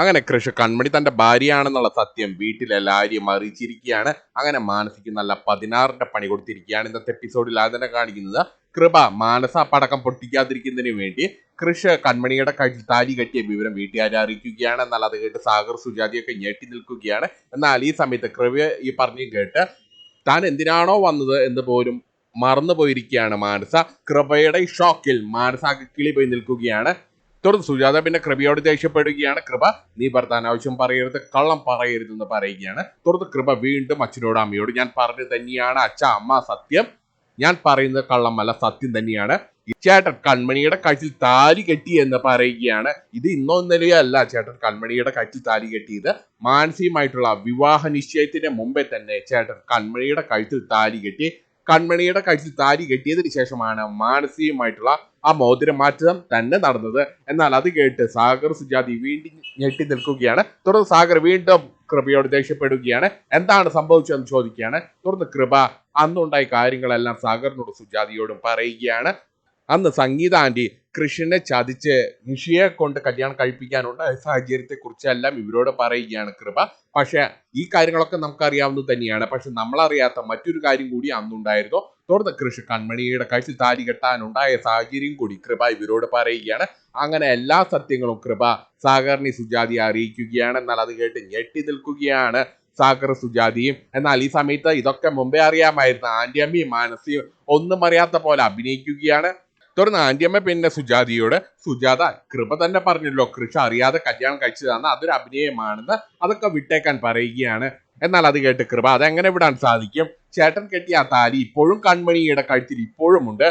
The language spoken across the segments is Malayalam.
അങ്ങനെ കൃഷി കൺമണി തന്റെ ഭാര്യയാണെന്നുള്ള സത്യം വീട്ടിലെല്ലാവരെയും അറിയിച്ചിരിക്കുകയാണ്. അങ്ങനെ മാനസിക്ക് നല്ല പതിനാറിന്റെ പണി കൊടുത്തിരിക്കുകയാണ് ഇന്നത്തെ എപ്പിസോഡിൽ അതിനെ കാണിക്കുന്നത് കൃപ മാനസ പടക്കം പൊട്ടിക്കാതിരിക്കുന്നതിന് വേണ്ടി കൃഷ് കൺമണിയുടെ കഴി താലി കെട്ടിയ വിവരം വീട്ടുകാരെ അറിയിക്കുകയാണ്. എന്നാൽ അത് കേട്ട് സാഗർ സുജാതിയൊക്കെ ഞെട്ടി നിൽക്കുകയാണ്. എന്നാൽ ഈ സമയത്ത് കൃപ ഈ പറഞ്ഞു കേട്ട് താൻ എന്തിനാണോ വന്നത് എന്ന് പോലും മറന്നു പോയിരിക്കുകയാണ് മാനസ. കൃപയുടെ ഷോക്കിൽ മാനസ കിളി പോയി നിൽക്കുകയാണ്. തുടർന്ന് സുജാത പിന്നെ കൃപയോട് ദേഷ്യപ്പെടുകയാണ്. കൃപ നീ ഭർത്താൻ ആവശ്യം പറയരുത് കള്ളം പറയരുതെന്ന് പറയുകയാണ്. തുടർന്ന് കൃപ വീണ്ടും അച്ഛനോട് അമ്മയോട് ഞാൻ പറഞ്ഞു തന്നെയാണ് അച്ഛ അമ്മ സത്യം. ഞാൻ പറയുന്നത് കള്ളമല്ല സത്യം തന്നെയാണ്. ചേട്ടൻ കൺമണിയുടെ കഴുത്തിൽ താലി കെട്ടി എന്ന് പറയുകയാണ്. ഇത് ഇന്നോ ഇന്നലെയോ അല്ല ചേട്ടൻ കൺമണിയുടെ കഴുത്തിൽ താലി കെട്ടിയത്. മാനസികമായിട്ടുള്ള വിവാഹ നിശ്ചയത്തിന് മുമ്പേ തന്നെ ചേട്ടൻ കൺമണിയുടെ കഴുത്തിൽ താലി കെട്ടി കൺമണിയുടെ കഴുത്തിൽ താരി കെട്ടിയതിനു ശേഷമാണ് മാനസികമായിട്ടുള്ള ആ മോതിരമാറ്റം തന്നെ നടന്നത്. എന്നാൽ അത് കേട്ട് സാഗർ സുജാതി വീണ്ടും ഞെട്ടി നിൽക്കുകയാണ്. തുടർന്ന് സാഗർ വീണ്ടും കൃപയോട് ദേഷ്യപ്പെടുകയാണ്. എന്താണ് സംഭവിച്ചതെന്ന് ചോദിക്കുകയാണ്. തുടർന്ന് കൃപ അന്നുണ്ടായ കാര്യങ്ങളെല്ലാം സാഗറിനോടും സുജാതിയോടും പറയുകയാണ്. അന്ന് സംഗീത ആന്റി കൃഷ്ണനെ ചതിച്ച് നിഷിയെ കൊണ്ട് കല്യാണം കഴിപ്പിക്കാനുള്ള സാഹചര്യത്തെ കുറിച്ചെല്ലാം ഇവരോട് പറയുകയാണ് കൃപ. പക്ഷെ ഈ കാര്യങ്ങളൊക്കെ നമുക്കറിയാവുന്നത് തന്നെയാണ്. പക്ഷെ നമ്മളറിയാത്ത മറ്റൊരു കാര്യം കൂടി അന്നുണ്ടായിരുന്നു. തുടർന്ന് കൃഷി കൺമണിയുടെ കഴുത്തിൽ താലി കെട്ടാനുണ്ടായ സാഹചര്യം കൂടി കൃപ ഇവരോട് പറയുകയാണ്. അങ്ങനെ എല്ലാ സത്യങ്ങളും കൃപ സാഗറിനെ സുജാതി അറിയിക്കുകയാണ്. എന്നാൽ അത് കേട്ട് ഞെട്ടി നിൽക്കുകയാണ് സാഗർ സുജാതിയും. എന്നാൽ ഈ സമയത്ത് ഇതൊക്കെ മുമ്പേ അറിയാമായിരുന്നു. ആന്റിയമ്മയും മാനസിയും ഒന്നും അറിയാത്ത പോലെ അഭിനയിക്കുകയാണ്. തുടർന്ന് ആന്റിയമ്മ പിന്നെ സുജാതിയോട് സുജാത കൃപ തന്നെ പറഞ്ഞല്ലോ. കൃഷ അറിയാതെ കല്യാണം കഴിച്ചതാണ് അതൊരു അഭിനയമാണെന്ന് അതൊക്കെ വിട്ടേക്കാൻ പറയുകയാണ്. എന്നാൽ അത് കേട്ട് കൃപ അതെങ്ങനെ വിടാൻ സാധിക്കും? ചേട്ടൻ കെട്ടിയ ആ താലി ഇപ്പോഴും കൺമണിയുടെ കഴുത്തിൽ ഇപ്പോഴുമുണ്ട്.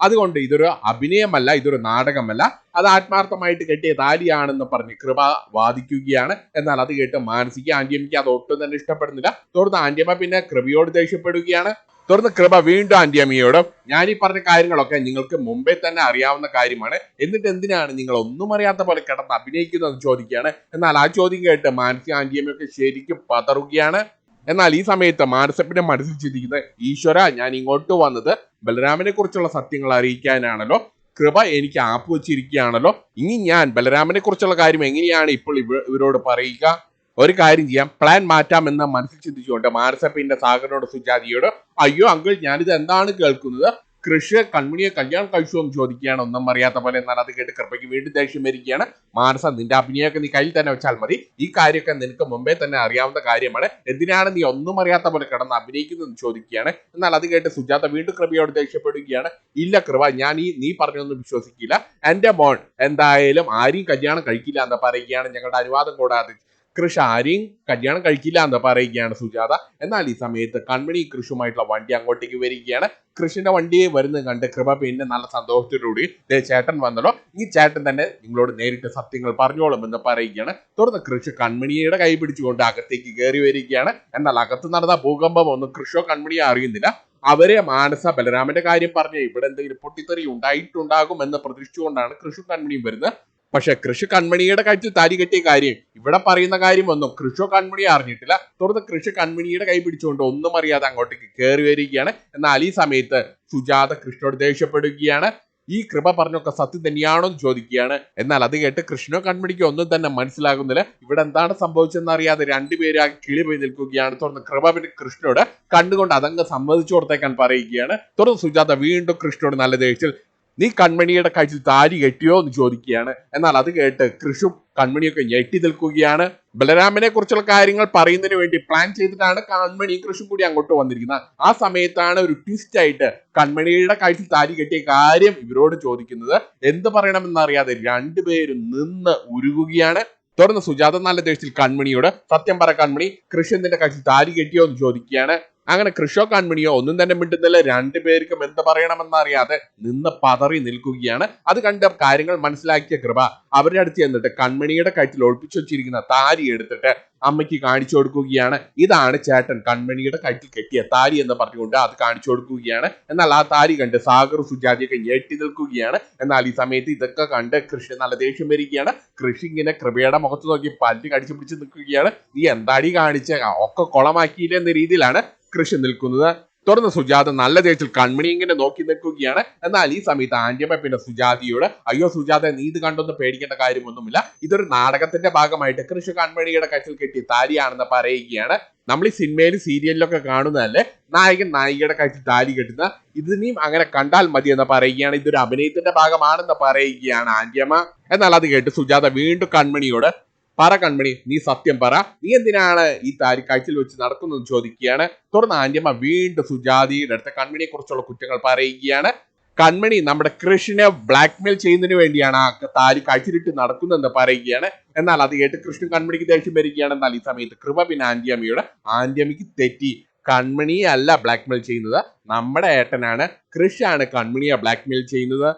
അതുകൊണ്ട് ഇതൊരു അഭിനയമല്ല ഇതൊരു നാടകമല്ല. അത് ആത്മാർത്ഥമായിട്ട് കെട്ടിയ താലിയാണെന്ന് പറഞ്ഞ് കൃപ വാദിക്കുകയാണ്. എന്നാൽ അത് കേട്ട് മാനസിക ആന്റിയമ്മയ്ക്ക് അത് ഒട്ടും തന്നെ ഇഷ്ടപ്പെടുന്നില്ല. തുടർന്ന് ആന്റിയമ്മ പിന്നെ കൃപയോട് ദേഷ്യപ്പെടുകയാണ്. തുടർന്ന് കൃപ വീണ്ടും ആന്റിയമ്മയോട് ഞാൻ ഈ പറഞ്ഞ കാര്യങ്ങളൊക്കെ നിങ്ങൾക്ക് മുമ്പേ തന്നെ അറിയാവുന്ന കാര്യമാണ്. എന്നിട്ട് എന്തിനാണ് നിങ്ങൾ ഒന്നും അറിയാത്ത പോലെ കിടന്ന് അഭിനയിക്കുന്നത് ചോദിക്കുകയാണ്. എന്നാൽ ആ ചോദ്യം കേട്ട് മാനസിക ആന്റിയമ്മയൊക്കെ ശരിക്കും പതറുകയാണ്. എന്നാൽ ഈ സമയത്ത് മാനസപ്പിന്റെ മനസ്സിൽ ചിന്തിക്കുന്നത് ഈശ്വര ഞാൻ ഇങ്ങോട്ട് വന്നത് ബലരാമനെ കുറിച്ചുള്ള സത്യങ്ങൾ അറിയിക്കാനാണല്ലോ. കൃപ എനിക്ക് ആപ്പ് വെച്ചിരിക്കുകയാണല്ലോ. ഇനി ഞാൻ ബലരാമനെ കുറിച്ചുള്ള കാര്യം എങ്ങനെയാണ് ഇപ്പോൾ ഇവ- ഇവരോട് പറയുക? ഒരു കാര്യം ചെയ്യാം. പ്ലാൻ മാറ്റാമെന്ന് മനസ്സിൽ ചിന്തിച്ചുകൊണ്ട് മാനസപ്പിന്റെ സാഗറിനോട് സുജാതിയോട് അയ്യോ അങ്കിൾ ഞാനിത് എന്താണ് കേൾക്കുന്നത്? കൃഷി കൺമണിയെ കല്യാണം കഴിച്ചു എന്ന് ചോദിക്കുകയാണ്. ഒന്നും അറിയാത്ത പോലെ എന്നാൽ അത് കേട്ട് കൃപയ്ക്ക് വീണ്ടും ദേഷ്യം വരികയാണ്. മാനസ നിന്റെ അഭിനയൊക്കെ നീ കയ്യിൽ തന്നെ വെച്ചാൽ മതി. ഈ കാര്യമൊക്കെ നിനക്ക് മുമ്പേ തന്നെ അറിയാവുന്ന കാര്യമാണ്. എന്തിനാണ് നീ ഒന്നും അറിയാത്ത പോലെ കിടന്ന് അഭിനയിക്കുന്നതെന്ന് ചോദിക്കുകയാണ്. എന്നാൽ അത് കേട്ട് സുജാത വീണ്ടും കൃപയോട് ദേഷ്യപ്പെടുകയാണ്. ഇല്ല കൃപ ഞാൻ ഈ നീ പറഞ്ഞൊന്നും വിശ്വസിക്കില്ല. എന്റെ മോൻ എന്തായാലും ആരെയും കല്യാണം കഴിക്കില്ല എന്ന് പറയുകയാണ് ഞങ്ങളുടെ അനുവാദം കൂടാതെ. കൃഷ് ആരെയും കല്യാണം കഴിക്കില്ല എന്ന് പറയുകയാണ് സുജാത. എന്നാൽ ഈ സമയത്ത് കൺമണി കൃഷുമായിട്ടുള്ള വണ്ടി അങ്ങോട്ടേക്ക് വരികയാണ്. കൃഷിന്റെ വണ്ടിയെ വരുന്നത് കണ്ട് കൃപ പിന്നെ നല്ല സന്തോഷത്തോടുകൂടി "ദേ ചേട്ടൻ വന്നല്ലോ. ഈ ചേട്ടൻ തന്നെ നിങ്ങളോട് നേരിട്ട് സത്യങ്ങൾ പറഞ്ഞോളും എന്ന് പറയുകയാണ്. തുടർന്ന് കൃഷി കൺമണിയുടെ കൈ പിടിച്ചുകൊണ്ട് അകത്തേക്ക് കയറി വരികയാണ്. എന്നാൽ അകത്ത് നടന്ന ഭൂകമ്പം ഒന്നും കൃഷോ കൺമണിയോ അറിയുന്നില്ല. അവരെ മാനസ ബലരാമന്റെ കാര്യം പറഞ്ഞ് ഇവിടെ എന്തെങ്കിലും പൊട്ടിത്തെറി ഉണ്ടായിട്ടുണ്ടാകും എന്ന് പ്രതീക്ഷിച്ചുകൊണ്ടാണ് കൃഷി കൺമണിയും വരുന്നത്. പക്ഷെ കൃഷി കൺമണിയുടെ കാര്യത്തിൽ താരി കെട്ടിയ കാര്യം ഇവിടെ പറയുന്ന കാര്യം ഒന്നും കൃഷോ കൺമണി അറിഞ്ഞിട്ടില്ല. തുടർന്ന് കൃഷി കൺമണിയുടെ കൈ പിടിച്ചുകൊണ്ട് ഒന്നും അറിയാതെ അങ്ങോട്ടേക്ക് കയറി വരികയാണ്. എന്നാൽ ഈ സമയത്ത് സുജാത കൃഷ്ണോട് ദേഷ്യപ്പെടുകയാണ്. ഈ കൃപ പറഞ്ഞൊക്കെ സത്യം തന്നെയാണോ എന്ന് ചോദിക്കുകയാണ്. എന്നാൽ അത് കേട്ട് കൃഷ്ണോ കൺമണിക്കോ ഒന്നും തന്നെ മനസ്സിലാകുന്നില്ല. ഇവിടെ എന്താണ് സംഭവിച്ചതെന്ന് അറിയാതെ രണ്ടുപേരും കിളി പോയി നിൽക്കുകയാണ്. തുടർന്ന് കൃപ പിന്നെ കൃഷ്ണോട് കണ്ടുകൊണ്ട് അതങ്ങ് സമ്മതിച്ചു കൊടുത്തേക്കാൻ പറയുകയാണ്. തുടർന്ന് സുജാത വീണ്ടും കൃഷ്ണോട് നല്ല ദേഷ്യത്തിൽ നീ കൺമണിയുടെ കഴിച്ചിൽ താരി കെട്ടിയോ എന്ന് ചോദിക്കുകയാണ്. എന്നാൽ അത് കേട്ട് കൃഷും കൺമണിയൊക്കെ ഞെട്ടി നിൽക്കുകയാണ്. ബലരാമനെ കുറിച്ചുള്ള കാര്യങ്ങൾ പറയുന്നതിന് വേണ്ടി പ്ലാൻ ചെയ്തിട്ടാണ് കൺമണിയും കൃഷും കൂടി അങ്ങോട്ട് വന്നിരിക്കുന്നത്. ആ സമയത്താണ് ഒരു ട്വിസ്റ്റ് ആയിട്ട് കൺമണിയുടെ കഴിച്ചിൽ താരി കെട്ടിയ കാര്യം ഇവരോട് ചോദിക്കുന്നത്. എന്ത് പറയണമെന്ന് അറിയാതെ രണ്ടുപേരും നിന്ന് ഉരുകുകയാണ്. തുടർന്ന് സുജാത നല്ല ദേശത്തിൽ കൺമണിയോട് സത്യം പറ കൺമണി കൃഷി എന്തിന്റെ കഴിച്ചിൽ താരി കെട്ടിയോ എന്ന് ചോദിക്കുകയാണ്. അങ്ങനെ കൃഷോ കൺമണിയോ ഒന്നും തന്നെ മിണ്ടുന്നില്ല. രണ്ടുപേർക്കും എന്ത് പറയണമെന്നറിയാതെ നിന്ന് പതറി നിൽക്കുകയാണ്. അത് കണ്ട് കാര്യങ്ങൾ മനസ്സിലാക്കിയ കൃപ അവരുടെ അടുത്ത് ചെന്നിട്ട് കൺമണിയുടെ കഴുത്തിൽ ഒളിപ്പിച്ചു വെച്ചിരിക്കുന്ന താരി എടുത്തിട്ട് അമ്മയ്ക്ക് കാണിച്ചു കൊടുക്കുകയാണ്. ഇതാണ് ചേട്ടൻ കൺമണിയുടെ കഴുത്തിൽ കെട്ടിയ താരി എന്ന് പറഞ്ഞുകൊണ്ട് അത് കാണിച്ചു കൊടുക്കുകയാണ്. എന്നാൽ ആ താരി കണ്ട് സാഗർ സുജാതിയൊക്കെ ഞെട്ടി നിൽക്കുകയാണ്. എന്നാൽ ഈ സമയത്ത് ഇതൊക്കെ കണ്ട് കൃഷി നല്ല ദേഷ്യം വരികയാണ്. കൃഷി ഇങ്ങനെ കൃപയുടെ മുഖത്ത് നോക്കി പല്ല് കടിച്ചു പിടിച്ച് നിൽക്കുകയാണ്. നീ എന്താടി കാണിച്ച? ഒക്കെ കുളമാക്കിയില്ല എന്ന രീതിയിലാണ് കൃഷി നിൽക്കുന്നത്. തുടർന്ന് സുജാത നല്ല തേച്ചിൽ കൺമണി ഇങ്ങനെ നോക്കി നിൽക്കുകയാണ്. എന്നാൽ ഈ സമയത്ത് ആന്റിയമ്മ പിന്നെ സുജാതയോട് അയ്യോ സുജാത നീ ഇത് കണ്ടൊന്നും പേടിക്കേണ്ട കാര്യമൊന്നുമില്ല. ഇതൊരു നാടകത്തിന്റെ ഭാഗമായിട്ട് കൃഷി കൺമണിയുടെ കച്ചിൽ കെട്ടി താരിയാണെന്ന് പറയുകയാണ്. നമ്മൾ ഈ സിനിമയിലും സീരിയലിലൊക്കെ കാണുന്നതല്ലേ? നായകൻ നായികയുടെ കഴുത്തിൽ താലി കെട്ടുന്ന ഇതിനെയും അങ്ങനെ കണ്ടാൽ മതി എന്ന് പറയുകയാണ്. ഇതൊരു അഭിനയത്തിന്റെ ഭാഗമാണെന്ന് പറയുകയാണ് ആന്റിയമ്മ എന്നാൽ അത് കേട്ട് സുജാത വീണ്ടും കൺമണിയോട് പറ കൺമണി നീ സത്യം പറ. നീ എന്തിനാണ് ഈ താരി കാഴ്ചയിൽ വെച്ച് നടക്കുന്നത് ചോദിക്കുകയാണ്? തുടർന്ന് ആന്റിയമ്മ വീണ്ടും സുജാതിയുടെ അടുത്ത കൺമണിയെ കുറിച്ചുള്ള കുറ്റങ്ങൾ പറയുകയാണ്. കൺമണി നമ്മുടെ കൃഷ്ണനെ ബ്ലാക്ക്മെയിൽ ചെയ്യുന്നതിന് വേണ്ടിയാണ് ആ താരി കാഴ്ചയിലിട്ട് നടക്കുന്നതെന്ന് പറയുകയാണ്. എന്നാൽ അത് കേട്ട് കൃഷ്ണൻ കൺമണിക്ക് ദേഷ്യം വരികയാണ്. എന്നാൽ ഈ സമയത്ത് കൃപ പിന്നെ ആന്റിയമ്മയുടെ ആന്റിയമ്മയ്ക്ക് തെറ്റി. കൺമണിയെ അല്ല ബ്ലാക്ക്മെയിൽ ചെയ്യുന്നത്. നമ്മുടെ ഏട്ടനാണ് കൃഷ്ണാണ് കൺമണിയെ ബ്ലാക്ക്മെയിൽ ചെയ്യുന്നത്.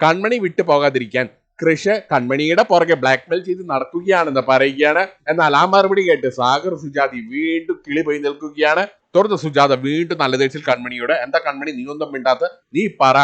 കൺമണി വിട്ടു പോകാതിരിക്കാൻ കൃഷ് കൺമണിയുടെ പുറകെ ബ്ലാക്ക്മെയിൽ ചെയ്ത് നടക്കുകയാണെന്ന് പറയുകയാണ്. എന്നാൽ ആ മറുപടി കേട്ട് സാഗർ സുജാതി വീണ്ടും കിളി പോയി നിൽക്കുകയാണ്. തുടർന്ന് സുജാത വീണ്ടും നല്ല ദേശത്തിൽ കൺമണിയോട് എന്താ കൺമണി നീ ഒന്നും മിണ്ടാത്ത? നീ പറ.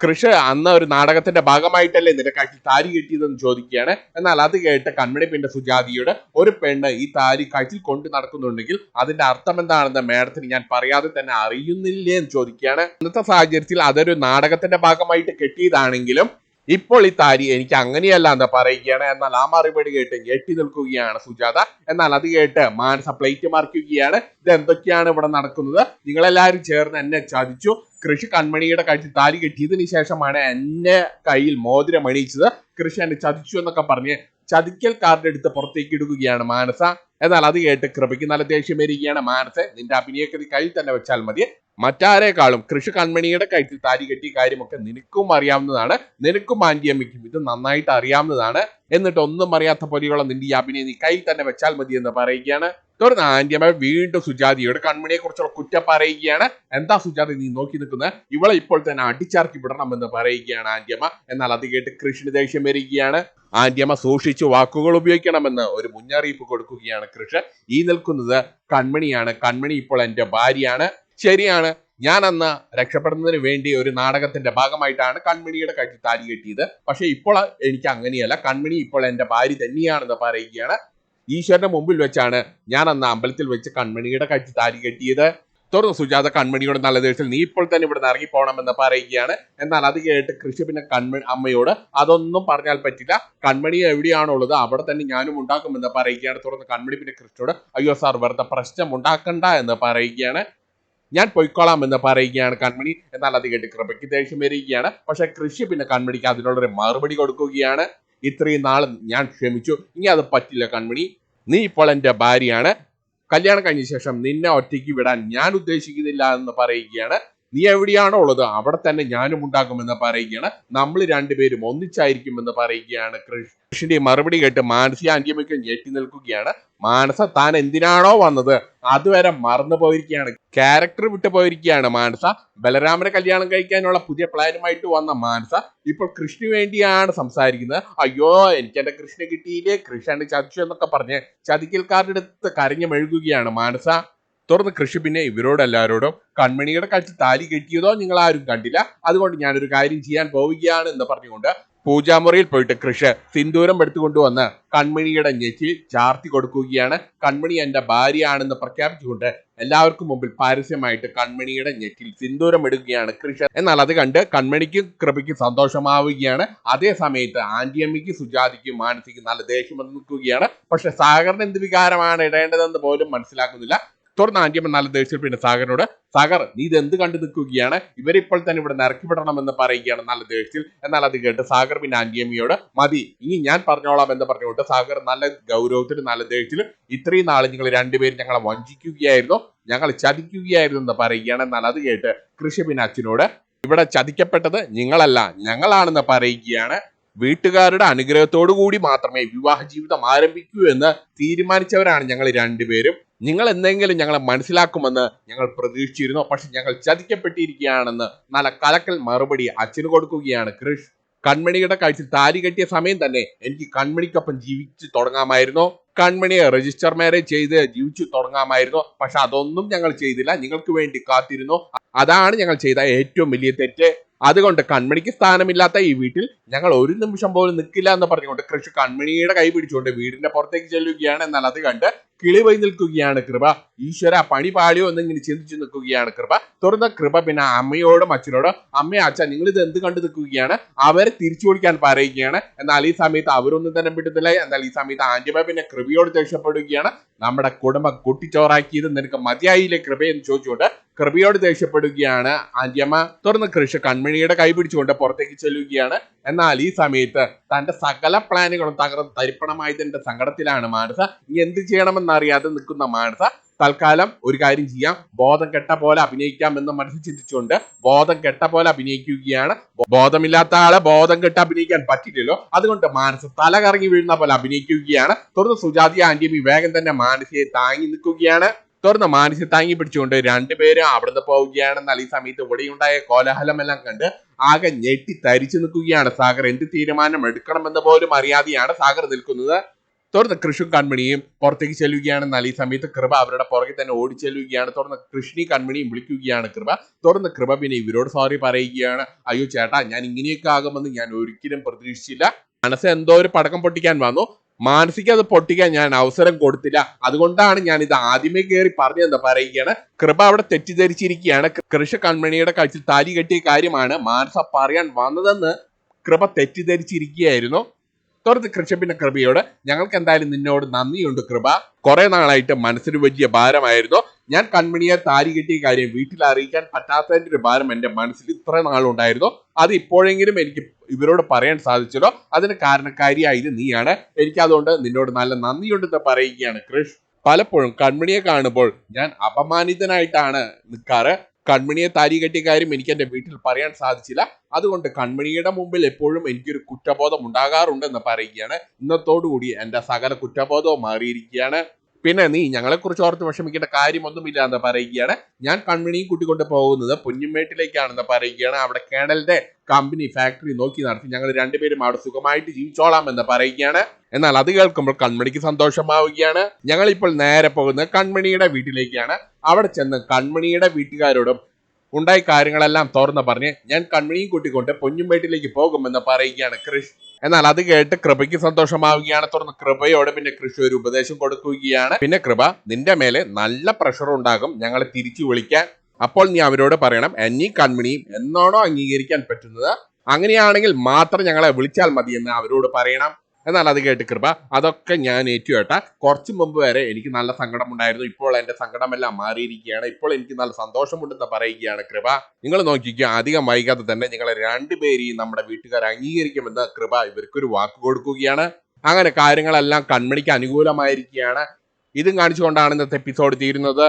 കൃഷ അന്ന് ഒരു നാടകത്തിന്റെ ഭാഗമായിട്ടല്ലേ നിനക്കാക്കി താരി കിട്ടിയതെന്ന് ചോദിക്കുകയാണ്. എന്നാൽ അത് കേട്ട് കൺമണി പിന്നെ സുജാതിയോട് ഒരു പെണ്ണ് ഈ താരി കഴുത്തിൽ കൊണ്ടു നടക്കുന്നുണ്ടെങ്കിൽ അതിന്റെ അർത്ഥം എന്താണെന്ന് മേഡത്തിന് ഞാൻ പറയാതെ തന്നെ അറിയുന്നില്ലേ? എന്ന് ചോദിക്കുകയാണ്. ഇന്നത്തെ സാഹചര്യത്തിൽ അതൊരു നാടകത്തിന്റെ ഭാഗമായിട്ട് കെട്ടിയതാണെങ്കിലും ഇപ്പോൾ ഈ താരി എനിക്ക് അങ്ങനെയല്ല എന്താ പറയുകയാണ്. എന്നാൽ ആ മറുപടി കേട്ട് ഞെട്ടി നിൽക്കുകയാണ് സുജാത. എന്നാൽ അത് കേട്ട് മാനസ പ്ലേറ്റ് മറിക്കുകയാണ്. ഇത് എന്തൊക്കെയാണ് ഇവിടെ നടക്കുന്നത്? നിങ്ങളെല്ലാവരും ചേർന്ന് എന്നെ ചതിച്ചു. കൃഷി കൺമണിയുടെ കഴുത്തിൽ താരി കെട്ടിയതിന് ശേഷമാണ് എന്നെ കയ്യിൽ മോതിരം അണിയിച്ചത്. കൃഷി എന്നെ ചതിച്ചു എന്നൊക്കെ പറഞ്ഞ് ചതിക്കൽ കാർഡ് എടുത്ത് പുറത്തേക്ക് ഇടുകയാണ് മാനസ. എന്നാൽ അത് കേട്ട് കൃപയ്ക്ക് നല്ല ദേഷ്യം വരികയാണ് മാനസ. നിന്റെ അഭിനയക്കതി കയ്യിൽ തന്നെ വെച്ചാൽ മതി. മറ്റാരേക്കാളും കൃഷി കൺമണിയുടെ കയ്യിൽ താരി കെട്ടിയ കാര്യമൊക്കെ നിനക്കും അറിയാവുന്നതാണ്. നിനക്കും ആന്റിയമ്മയ്ക്കും ഇത് നന്നായിട്ട് അറിയാവുന്നതാണ്. എന്നിട്ട് ഒന്നും അറിയാത്ത പോലെയുള്ള നിന്റെ ഈ അഭിനയം നീ കയ്യിൽ തന്നെ വെച്ചാൽ മതി എന്ന് പറയുകയാണ്. തുടർന്ന് ആന്റിയമ്മ വീണ്ടും സുജാതിയുടെ കൺമണിയെ കുറിച്ചുള്ള കുറ്റം പറയുകയാണ്. എന്താ സുജാതി നീ നോക്കി നിൽക്കുന്നത് ഇവളെ ഇപ്പോൾ തന്നെ അടിച്ചാർക്കി വിടണമെന്ന് പറയുകയാണ് ആന്റിയമ്മ എന്നാൽ അത് കേട്ട് കൃഷ്ണ ദേഷ്യം വരികയാണ്. ആന്റിയമ്മ സൂക്ഷിച്ച് വാക്കുകൾ ഉപയോഗിക്കണമെന്ന് ഒരു മുന്നറിയിപ്പ് കൊടുക്കുകയാണ് കൃഷ് ഈ നിൽക്കുന്നത് കൺമണിയാണ് കൺമണി ഇപ്പോൾ എന്റെ ഭാര്യയാണ്. ശരിയാണ്. ഞാൻ അന്ന് രക്ഷപ്പെടുന്നതിന് വേണ്ടി ഒരു നാടകത്തിന്റെ ഭാഗമായിട്ടാണ് കൺമണിയുടെ കഴുത്തിൽ താലി കെട്ടിയത്. പക്ഷേ ഇപ്പോൾ എനിക്ക് അങ്ങനെയല്ല. കൺമണി ഇപ്പോൾ എന്റെ ഭാര്യ തന്നെയാണെന്ന് പറയുകയാണ്. ഈശ്വരന്റെ മുമ്പിൽ വെച്ചാണ് ഞാൻ അന്ന് അമ്പലത്തിൽ വെച്ച് കൺമണിയുടെ കഴിച്ച് താരി കെട്ടിയത്. തുടർന്ന് സുജാത കൺമണിയോട് നല്ല ദിവസത്തിൽ നീ ഇപ്പോൾ തന്നെ ഇവിടെ ഇറങ്ങി പോകണമെന്ന് പറയുകയാണ്. എന്നാൽ അത് കേട്ട് കൃഷി പിന്നെ കൺമണി അമ്മയോട് അതൊന്നും പറഞ്ഞാൽ പറ്റില്ല. കൺമണി എവിടെയാണുള്ളത്? അവിടെ തന്നെ ഞാനും ഉണ്ടാക്കുമെന്ന് പറയുകയാണ്. തുടർന്ന് കൺമണി പിന്നെ കൃഷിയോട് അയ്യോ സാർ വെറുതെ പ്രശ്നം ഉണ്ടാക്കണ്ട എന്ന് പറയുകയാണ്. ഞാൻ പൊയ്ക്കോളാം എന്ന് പറയുകയാണ് കൺമണി. എന്നാൽ അത് കേട്ട് കൃപയ്ക്ക് ദേഷ്യം വരികയാണ്. പക്ഷെ കൃഷി പിന്നെ കൺമണിക്ക് അതിനുള്ളൊരു മറുപടി കൊടുക്കുകയാണ്. ഇത്രയും നാൾ ഞാൻ ക്ഷമിച്ചു. ഇനി അത് പറ്റില്ല കൺമണി. നീ ഇപ്പോൾ എന്റെ ഭാര്യയാണ്. കല്യാണം കഴിഞ്ഞ ശേഷം നിന്നെ ഒറ്റയ്ക്ക് വിടാൻ ഞാൻ ഉദ്ദേശിക്കുന്നില്ല എന്ന് പറയുകയാണ്. നീ എവിടെയാണോ ഉള്ളത് അവിടെ തന്നെ ഞാനും ഉണ്ടാകുമെന്ന് പറയുകയാണ്. നമ്മൾ രണ്ടുപേരും ഒന്നിച്ചായിരിക്കുമെന്ന് പറയുകയാണ് കൃഷ്ണന്റെ മറുപടി കേട്ട് മാനസിക ആന്റിയമ്മയ്ക്ക് ഞെട്ടി നിൽക്കുകയാണ്. മാനസ താൻ എന്തിനാണോ വന്നത്? അതുവരെ മറന്നു പോയിരിക്കുകയാണ്. ക്യാരക്ടർ വിട്ടു പോയിരിക്കുകയാണ് മാനസ. ബലരാമനെ കല്യാണം കഴിക്കാനുള്ള പുതിയ പ്ലാനുമായിട്ട് വന്ന മാനസ ഇപ്പോൾ കൃഷ്ണന് വേണ്ടിയാണ് സംസാരിക്കുന്നത്. അയ്യോ എനിക്ക് എന്റെ കൃഷ്ണ കിട്ടിയില്ലേ? കൃഷ്ണ ചതിച്ചു എന്നൊക്കെ പറഞ്ഞ് ചതിക്കൽക്കാരുടെ അടുത്ത് കരഞ്ഞു മെഴുകുകയാണ് മാനസ. തുടർന്ന് കൃഷി പിന്നെ ഇവരോടെല്ലാവരോടും കൺമണിയുടെ കഴിച്ച് താലി കെട്ടിയതോ നിങ്ങൾ ആരും കണ്ടില്ല. അതുകൊണ്ട് ഞാനൊരു കാര്യം ചെയ്യാൻ പോവുകയാണ് എന്ന് പറഞ്ഞുകൊണ്ട് പൂജാമുറിയിൽ പോയിട്ട് കൃഷി സിന്ദൂരം എടുത്തുകൊണ്ടുവന്ന് കൺമണിയുടെ ഞെച്ചിൽ ചാർത്തി കൊടുക്കുകയാണ്. കൺമണി എന്റെ ഭാര്യയാണെന്ന് പ്രഖ്യാപിച്ചുകൊണ്ട് എല്ലാവർക്കും മുമ്പിൽ പരസ്യമായിട്ട് കൺമണിയുടെ ഞെറ്റിൽ സിന്ദൂരം ഇടുകയാണ് കൃഷി. എന്നാൽ അത് കണ്ട് കൺമണിക്കും കൃപയ്ക്കും സന്തോഷമാവുകയാണ്. അതേ സമയത്ത് ആന്റിയമ്മയ്ക്ക് സുജാതിക്കും മാനസിക്കും നല്ല ദേഷ്യം നിൽക്കുകയാണ്. പക്ഷെ സാഗറിന് എന്ത് വികാരമാണ് ഇടേണ്ടതെന്ന് പോലും മനസ്സിലാക്കുന്നില്ല. തുടർന്ന് ആന്റിയമ്മ നല്ല ദേഷ്യം. പിന്നെ സാഗറിനോട് സാഗർ നീ ഇത് എന്ത് കണ്ടു നിൽക്കുകയാണ്? ഇവരിപ്പോൾ തന്നെ ഇവിടെ ഇറക്കി വിടണമെന്ന് പറയുകയാണ്. നല്ല ദേഷ്യത്തിൽ. എന്നാൽ അത് കേട്ട് സാഗർ പിന്നെ ആന്റിയമ്മയോട് മതി ഇനി ഞാൻ പറഞ്ഞോളാം എന്ന് പറഞ്ഞുകൊണ്ട് സാഗർ നല്ല ഗൗരവത്തിൽ നല്ല ദേഷ്യത്തിൽ ഇത്രയും നാൾ നിങ്ങൾ രണ്ടുപേരും ഞങ്ങളെ വഞ്ചിക്കുകയായിരുന്നു. ഞങ്ങൾ ചതിക്കുകയായിരുന്നു എന്ന് പറയുകയാണ്. എന്നാൽ അത് കേട്ട് കൃഷി പിന്നെ അച്ഛനോട് ഇവിടെ ചതിക്കപ്പെട്ടത് നിങ്ങളല്ല ഞങ്ങളാണെന്ന് പറയുകയാണ്. വീട്ടുകാരുടെ അനുഗ്രഹത്തോടു കൂടി മാത്രമേ വിവാഹ ജീവിതം ആരംഭിക്കൂ എന്ന് തീരുമാനിച്ചവരാണ് ഞങ്ങൾ രണ്ടുപേരും. നിങ്ങൾ എന്തെങ്കിലും ഞങ്ങളെ മനസ്സിലാക്കുമെന്ന് ഞങ്ങൾ പ്രതീക്ഷിച്ചിരുന്നു. പക്ഷെ ഞങ്ങൾ ചതിക്കപ്പെട്ടിരിക്കുകയാണെന്ന് നല്ല കലക്കൽ മറുപടി അച്ഛന് കൊടുക്കുകയാണ് കൃഷ്. കൺമണിയുടെ കാഴ്ചയിൽ താരി കെട്ടിയ സമയം തന്നെ എനിക്ക് കൺമണിക്കൊപ്പം ജീവിച്ച് തുടങ്ങാമായിരുന്നു. കൺമണിയെ രജിസ്റ്റർ മാരേജ് ചെയ്ത് ജീവിച്ചു തുടങ്ങാമായിരുന്നു. പക്ഷെ അതൊന്നും ഞങ്ങൾ ചെയ്തില്ല. നിങ്ങൾക്ക് വേണ്ടി കാത്തിരുന്നു. അതാണ് ഞങ്ങൾ ചെയ്ത ഏറ്റവും വലിയ തെറ്റ്. അതുകൊണ്ട് കൺമണിക്ക് സ്ഥാനമില്ലാത്ത ഈ വീട്ടിൽ ഞങ്ങൾ ഒരു നിമിഷം പോലും നിൽക്കില്ല എന്ന് പറഞ്ഞുകൊണ്ട് കൃഷി കൺമണിയുടെ കൈ പിടിച്ചുകൊണ്ട് വീടിന്റെ പുറത്തേക്ക് ചെല്ലുകയാണ്. എന്നാൽ അത് കണ്ട് കിളി നിൽക്കുകയാണ് കൃപ. ഈശ്വര പണി പാളിയോ എന്നിങ്ങനെ ചിന്തിച്ചു നിൽക്കുകയാണ് കൃപ. തുറന്ന കൃപ പിന്നെ അമ്മയോടും അച്ഛനോടും അമ്മ അച്ഛൻ നിങ്ങൾ ഇത് എന്ത് കണ്ടു നിൽക്കുകയാണ്? അവരെ തിരിച്ചു കൊടുക്കാൻ പറയുകയാണ്. എന്നാൽ ഈ സമയത്ത് അവരൊന്നും തന്നെ വിടുന്നില്ല എന്നാൽ ഈ സമയത്ത് ആന്റിമ പിന്നെ കൃപയോട് ദേഷ്യപ്പെടുകയാണ്. നമ്മുടെ കുടുംബം കൂട്ടിച്ചോറാക്കിയത് നിനക്ക് മതിയായില്ലേ എന്ന് ചോദിച്ചുകൊണ്ട് കൃപയോട് ദേഷ്യപ്പെടുകയാണ്. ആദ്യമ തുറന്ന് കൃഷി കൺമണിയുടെ കൈ പിടിച്ചുകൊണ്ട് പുറത്തേക്ക് ചെല്ലുകയാണ്. എന്നാൽ ഈ സമയത്ത് തന്റെ സകല പ്ലാനുകളും തകർന്ന് തരിപ്പണമായതിന്റെ സങ്കടത്തിലാണ് മാനസ. ഇനി എന്ത് ചെയ്യണമെന്നറിയാതെ നിൽക്കുന്ന മാനസ. തൽക്കാലം ഒരു കാര്യം ചെയ്യാം. ബോധം കെട്ട പോലെ അഭിനയിക്കാം എന്ന് മനസ്സിൽ ചിന്തിച്ചുകൊണ്ട് ബോധം കെട്ട പോലെ അഭിനയിക്കുകയാണ്. ബോധമില്ലാത്ത ആളെ ബോധം കെട്ട് അഭിനയിക്കാൻ പറ്റില്ലല്ലോ. അതുകൊണ്ട് മാനസ തല കറങ്ങി വീഴുന്ന പോലെ അഭിനയിക്കുകയാണ്. തുടർന്ന് സുജാതി ആന്റിയും വേഗം തന്നെ മാനസിയെ താങ്ങി നിൽക്കുകയാണ്. തുറന്ന് മാനസിക താങ്ങി പിടിച്ചുകൊണ്ട് രണ്ടുപേരും അവിടുന്ന് പോവുകയാണ് എന്നാൽ ഈ സമയത്ത് ഇവിടെയുണ്ടായ കോലാഹലമെല്ലാം കണ്ട് ആകെ ഞെട്ടി തരിച്ചു നിൽക്കുകയാണ്. സാഗർ എന്ത് തീരുമാനം എടുക്കണമെന്ന് പോലും അറിയാതെയാണ് സാഗർ നിൽക്കുന്നത്. തുറന്ന് കൃഷി കൺമണിയും പുറത്തേക്ക് ചെല്ലുകയാണ്. എന്നാൽ ഈ സമയത്ത് കൃപ അവരുടെ പുറകെ തന്നെ ഓടി ചെല്ലുകയാണ്. തുടർന്ന് കൃഷ്ണി കൺമണിയും വിളിക്കുകയാണ് കൃപ. തുടർന്ന് കൃപ പിന്നെ ഇവരോട് സോറി പറയുകയാണ്. അയ്യോ ചേട്ടാ ഞാൻ ഇങ്ങനെയൊക്കെ ആകുമെന്ന് ഞാൻ ഒരിക്കലും പ്രതീക്ഷിച്ചില്ല. മനസ്സ് എന്തോ ഒരു പടക്കം പൊട്ടിക്കാൻ വന്നു. മാനസിക അത് പൊട്ടിക്കാൻ ഞാൻ അവസരം കൊടുത്തില്ല. അതുകൊണ്ടാണ് ഞാൻ ഇത് ആദ്യമേ കയറി പറഞ്ഞതെന്ന് പറയുകയാണ്. കൃപ അവിടെ തെറ്റിദ്ധരിച്ചിരിക്കുകയാണ്. കൃഷ കൺമണിയുടെ കഴിച്ചിൽ താലി കെട്ടിയ കാര്യമാണ് മാനസ പറയാൻ വന്നതെന്ന് കൃപ തെറ്റിദ്ധരിച്ചിരിക്കുകയായിരുന്നു. തുറന്ന് കൃഷപ്പിന്റെ കൃപയോട് ഞങ്ങൾക്ക് എന്തായാലും നിന്നോട് നന്ദിയുണ്ട് കൃപ. കുറെ നാളായിട്ട് മനസ്സിന് വലിയ ഭാരമായിരുന്നു. ഞാൻ കൺമണിയെ താരി കിട്ടിയ കാര്യം വീട്ടിൽ അറിയിക്കാൻ പറ്റാത്തതിന്റെ ഒരു ഭാരം എന്റെ മനസ്സിൽ ഇത്ര നാളുണ്ടായിരുന്നു. അത് ഇപ്പോഴെങ്കിലും എനിക്ക് ഇവരോട് പറയാൻ സാധിച്ചല്ലോ അതിന് കാരണക്കാരിയായത് നീയാണ്. എനിക്ക് അതുകൊണ്ട് നിന്നോട് നല്ല നന്ദിയുണ്ടെന്ന് പറയുകയാണ് കൃഷ്. പലപ്പോഴും കൺമണിയെ കാണുമ്പോൾ ഞാൻ അപമാനിതനായിട്ടാണ് നിൽക്കാറ്. കൺമണിയെ താരി കെട്ടിയ കാര്യം എനിക്ക് എന്റെ വീട്ടിൽ പറയാൻ സാധിച്ചില്ല. അതുകൊണ്ട് കൺമണിയുടെ മുമ്പിൽ എപ്പോഴും എനിക്കൊരു കുറ്റബോധം ഉണ്ടാകാറുണ്ടെന്ന് പറയുകയാണ്. ഇന്നത്തോടുകൂടി എന്റെ സകല കുറ്റബോധവും മാറിയിരിക്കുകയാണ്. പിന്നെ നീ ഞങ്ങളെ കുറിച്ച് ഓർത്ത് വിഷമിക്കേണ്ട കാര്യമൊന്നുമില്ല എന്ന് പറയുകയാണ്. ഞാൻ കൺമണിയും കൂട്ടിക്കൊണ്ട് പോകുന്നത് പൊന്നുമേട്ടിലേക്കാണെന്ന് പറയുകയാണ്. അവിടെ കേണലിന്റെ കമ്പനി ഫാക്ടറി നോക്കി നടത്തി ഞങ്ങൾ രണ്ടുപേരും അവിടെ സുഖമായിട്ട് ജീവിച്ചോളാം എന്ന് പറയുകയാണ്. എന്നാൽ അത് കേൾക്കുമ്പോൾ കൺമണിക്ക് സന്തോഷമാവുകയാണ്. ഞങ്ങൾ ഇപ്പോൾ നേരെ പോകുന്നത് കൺമണിയുടെ വീട്ടിലേക്കാണ്. അവിടെ ചെന്ന് കൺമണിയുടെ വീട്ടുകാരോടും ഉണ്ടായ കാര്യങ്ങളെല്ലാം തുറന്ന് പറഞ്ഞ് ഞാൻ കൺമണിയും കൂട്ടിക്കൊണ്ട് പൊഞ്ഞുംപേട്ടിലേക്ക് പോകുമെന്ന് പറയുകയാണ് കൃഷ്. എന്നാൽ അത് കേട്ട് കൃപയ്ക്ക് സന്തോഷമാവുകയാണ്. തുറന്ന് കൃപയോട് പിന്നെ കൃഷി ഒരു ഉപദേശം കൊടുക്കുകയാണ്. പിന്നെ കൃപ നിന്റെ മേലെ നല്ല പ്രഷർ ഉണ്ടാകും ഞങ്ങളെ തിരിച്ചു വിളിക്കാൻ. അപ്പോൾ നീ അവരോട് പറയണം എന്നീ കൺമണിയും എന്നാണോ അംഗീകരിക്കാൻ പറ്റുന്നത്? അങ്ങനെയാണെങ്കിൽ മാത്രം ഞങ്ങളെ വിളിച്ചാൽ മതി എന്ന് അവരോട് പറയണം. എന്നാൽ അത് കേട്ട് കൃപ. അതൊക്കെ ഞാൻ ഏറ്റുകേട്ട കുറച്ച് മുമ്പ് വരെ എനിക്ക് നല്ല സങ്കടം ഉണ്ടായിരുന്നു ഇപ്പോൾ എന്റെ സങ്കടമെല്ലാം മാറിയിരിക്കുകയാണ്. ഇപ്പോൾ എനിക്ക് നല്ല സന്തോഷമുണ്ടെന്ന് പറയുകയാണ് കൃപ. നിങ്ങൾ നോക്കിക്കുക അധികം വൈകാതെ തന്നെ നിങ്ങളെ രണ്ടുപേരെയും നമ്മുടെ വീട്ടുകാർ അംഗീകരിക്കുമെന്ന് കൃപ ഇവർക്കൊരു വാക്ക് കൊടുക്കുകയാണ്. അങ്ങനെ കാര്യങ്ങളെല്ലാം കൺമണിക്ക് അനുകൂലമായിരിക്കുകയാണ്. ഇതും കാണിച്ചുകൊണ്ടാണ് ഇന്നത്തെ എപ്പിസോഡ് തീരുന്നത്.